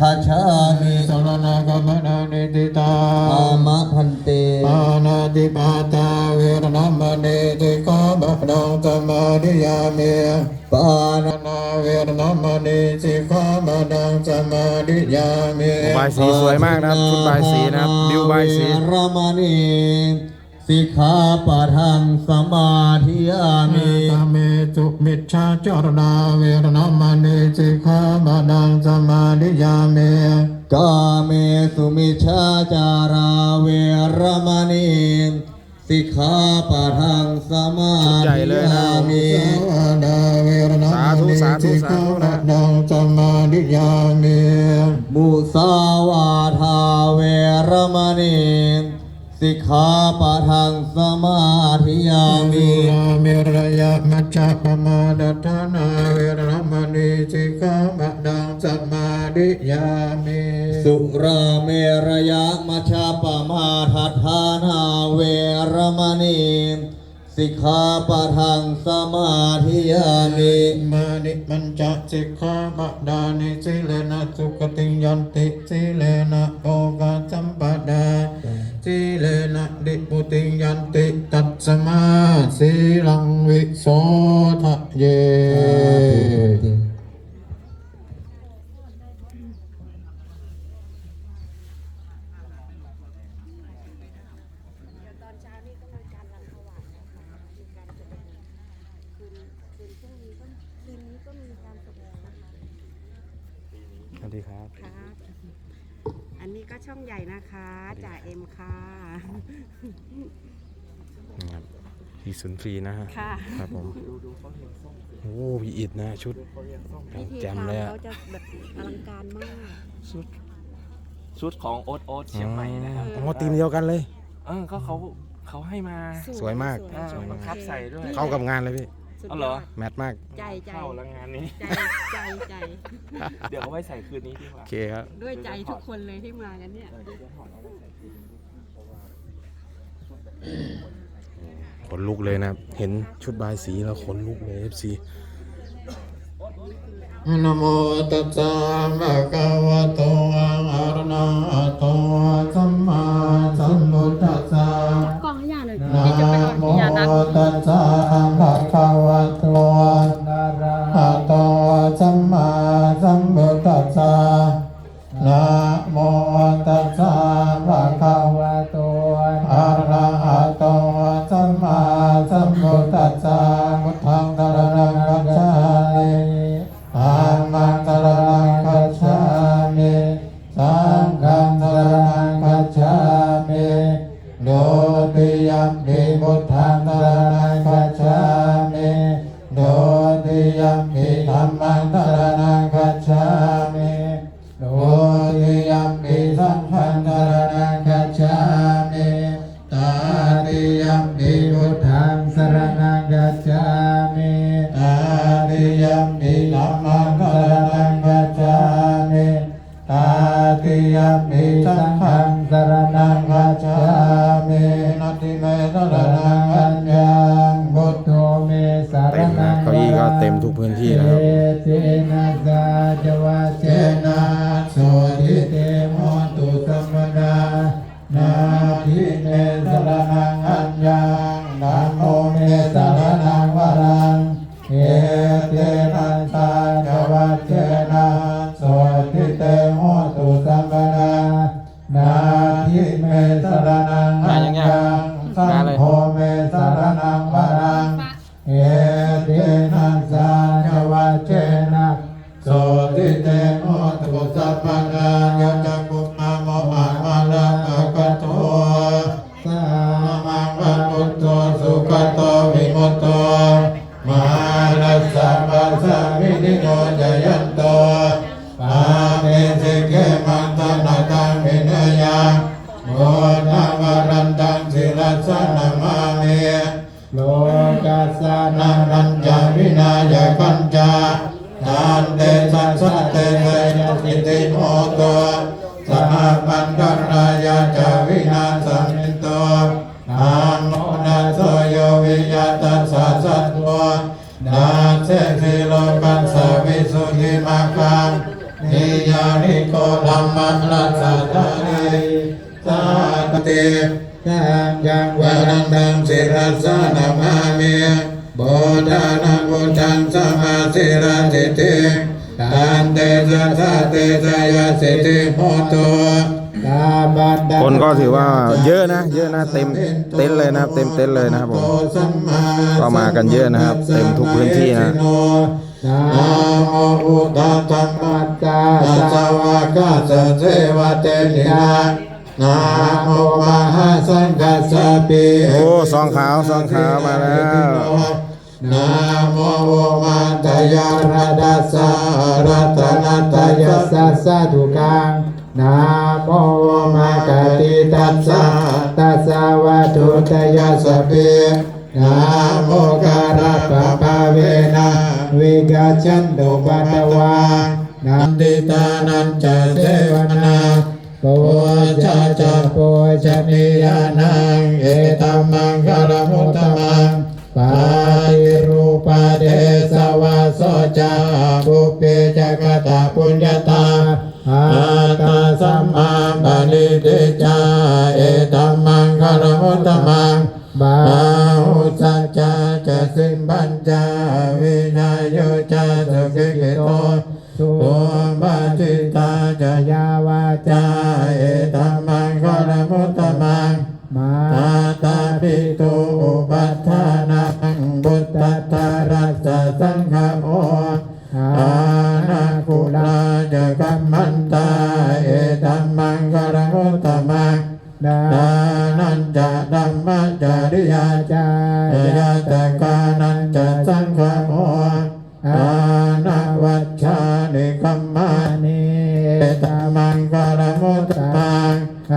คาชามิสรณกัมมนานิติตาอามะพันเตปานาติปาตาเวรนามณีติกาบดังสมาธิยามิปาปานาเวรนามณีติกาบดังสมาธิยามิบายสีสวยมากนะครับชุดบายสีนะครับบิวบายสีรมณี สิกขาปะทังสมาธิยามิตาเมตุมิจฉาจารณาเวรนามณีติกาบดังสมาธิยามิกาเมสุมิชาจาราเวรมณีสิกขาปะทังสมาชุดใหญ่ธิเลยนะยามิสวดาเวรนามณีสาธุติสาธุกาสาธุบนะดังสมาธิยามิมุสาวาทาเวรมณี สิกขาปะทังสมาธิยามิยามิระยะมัจจปมาดัฏฐานาเวรมณีสิกขาบดังสมาธิยามิสุราเมรยะมัชฌปปมาทัฏฐานาเวรมณีสิกขาปะทังสมาธิยามิมานิมัญจสิกขาบดานิสิเลนะสุขติยันติสิเลนะโอกาสัมปดา สิเลนะดิปุติยันติตัสสมาสีลังวิโสทะเยตอนเช้านี่ก็มีการรำถวายนะคะมีการแสดงคืนคืนพรุ่งนี้ก็คืนนี้ก็มีการแสดงนะคะสวัสดีครับค่ะอันนี้ ก็ช่องใหญ่นะคะจ่าเอ็มค่ะนะครับพีศูนย์ฟรีนะฮะค่ะครับผมโอ้พีอิดนะชุดพิธีแจ่มกรรมเลยอะเขาจะแบบอลังการมาก ชุดชุดของโอ๊ตโอ๊ตเชียงใหม่นะครับอ๋อทีมเดียวกันเลย เออก็เขาเขาให้มา สวยมาก อ่าสวยบังคับใส่ด้วย เข้ากับงานเลยพี่ สุดเอาเหรยออดแมทมาก ใจใจเข้าแล้วงานนี้ ใจใจใจเดี๋ยวเอาไว้ใส่คืนนี้ดีกโอว่าเคครับ ด้วยใจทุกคนเลยที่มากันเนี่ยเดี๋ยวจะถอดเอาไว้ใส่คืนนี้เพราะว่าขนลุกเลยนะครับ เห็นชุดบายสีแล้วขนลุกเลย FC นะโมตัสสะภะคะวะโตอะระหะโตสัมมาสัมพุทธัสสะกล้องให้ยาหน่อยนะนี่จะเป็นโมยานะตัสสะภะ สรณังคัจฉามินัตติเมสรณังอัญญังพุทโธเมสรเต็มณันะงเก้าอี้ก็เต็มทุกพื้นที่แล้วครับเจนะสาจวะเจนะโสทิเตโมตุสัมมนานาทิเมสรณังอัญญัง ปรังเอเตนะสาจวัจเจนะโสติเตโหตุสัมปนายะจักกุมะโมหะมะลังอะกะโตสามังคะปุตโตสุขโตวิมุตโตมหาลัสสะปัสสะวินิโนจย สัสสะเตเตยสิติโมโตสหปันตรายาจาวินาสมิโตนาโมนาโสโยวิยาตัสสะสัตวนาเสสิโลกัสสวิสุทิมาคังนิยานิโกธรรมรัสสะทานิสาเตยังยังวะนังนังสิรัสนามามิโบธานังบุตังสมาสิรัสิติ ตันเตสัสะเตสยสิติโหตุตาบันดาคนก็ถือว่าเยอะนะ เยอะนะเต็มเต็นเลยนะครับ เต็มเต็นเลยนะครับผมก็มากันเยอะนะครับ เต็มทุกพื้นที่นะนะโมพุทธธรรมัจจาสาวกาสเสวเตนินานะโมมหาสังกัสสะปิโอ้ซองขาวซองขาวมาแล้ว นะโมมันตยารดัสรัตนัตยัสสะสะทุกังนะโมมากติตัสสะตัสสะวะทุตยัสสะปินะโมการะปะปะเวนะวิกาจันโดปัตวานันติตานันจะเสวนาโปชะจะโปชนิยานังเอตัมมังคารมุ บุเพจักตาปุญญาตาอาตาสัมมาปานิเตจาเอตัมมังคารมุตตมังบาหุสัจจาจะสิมบัญจาวินาโยจาสุขิกิโตสุบาจิตาจะยาวาจา ตตมังดานันจะดัมมะจาริยาจายาตกานันจะสังฆโมอานาวัชชานิกัมมานิเอตัมมังกรมุตตมังก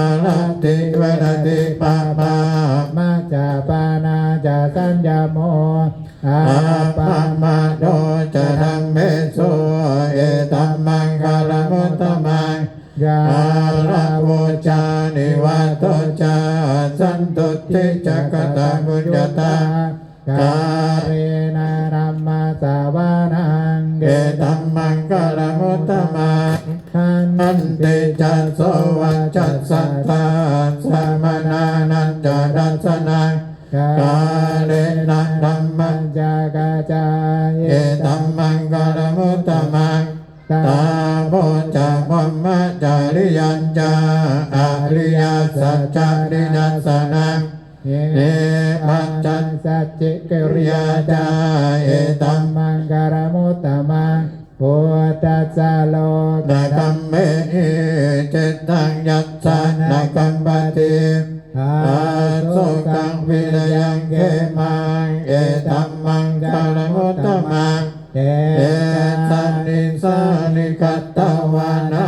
าลติเวรติปะปามาจาปานาจาสัญญาโมอาปามาโดจะทำเมโสเอตัมมังคารมุตตมังกา สันตุติจักตากุญญตากาเรนะรัมมาสาวานังเกตัมมังคารมุตตมังนันติจัสโสวัจจัสสัตตาสมนานันจดัสสนังกาเลนะธัมมัญจากาจายเอตัมมังกรมุตตมังตาโพจาพมมะจา ริยัญจาอริยสัจจาริยัสนังเอปัจจันสัจจิกริยาจาเอตัมมังกรมุตตมังพุทธัสสะโลกกัมเมจิตตังยัสสะนะกัมปติอาโสกังวิรยังเกมังเอตัมมังกรมุตตมังเอตันนิสานิกัตตวานา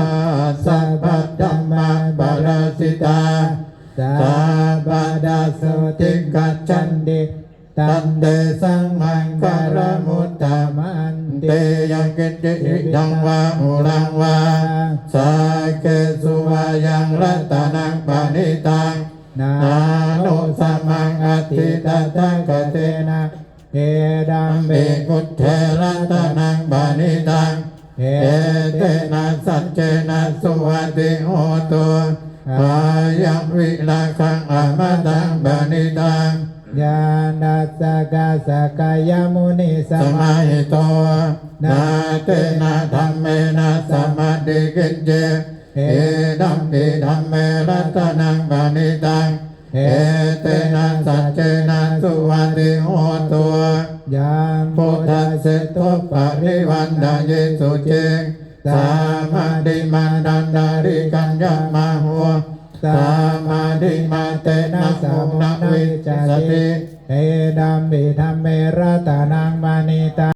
สัพพะธัมมังปรสิตาสัพพะดาสุติกัจจันติตันเดสังมังคารมุตตามันเตยังกิจิดังวาอุรังวาสาเกสุวายังรัตนังปานิตังนาโนสมังอธิตตังกเตนะเอดัมเบกุเทรัตนังปานิตัง เอเตนะสัจเจนะสุวัติโหตุอายังวิลาคังอมตังปานิตังญาณัสสะกาสกายมุนิสมาหิโตนาเตนะธรรมเมนะสมาธิกิจเจเอดัมปิธรรมเมรัตนังปานิตัง เอเตนะสัจเจนะสุวัติโหตัวยามพุทธะเสตุปะริวันดาเยสุเจงสามาดิมาดันดาริกัญญามาหัวสามาธิมาเตนะสมนวิจติเอดัมปิธรรมเมรตานังมานิตา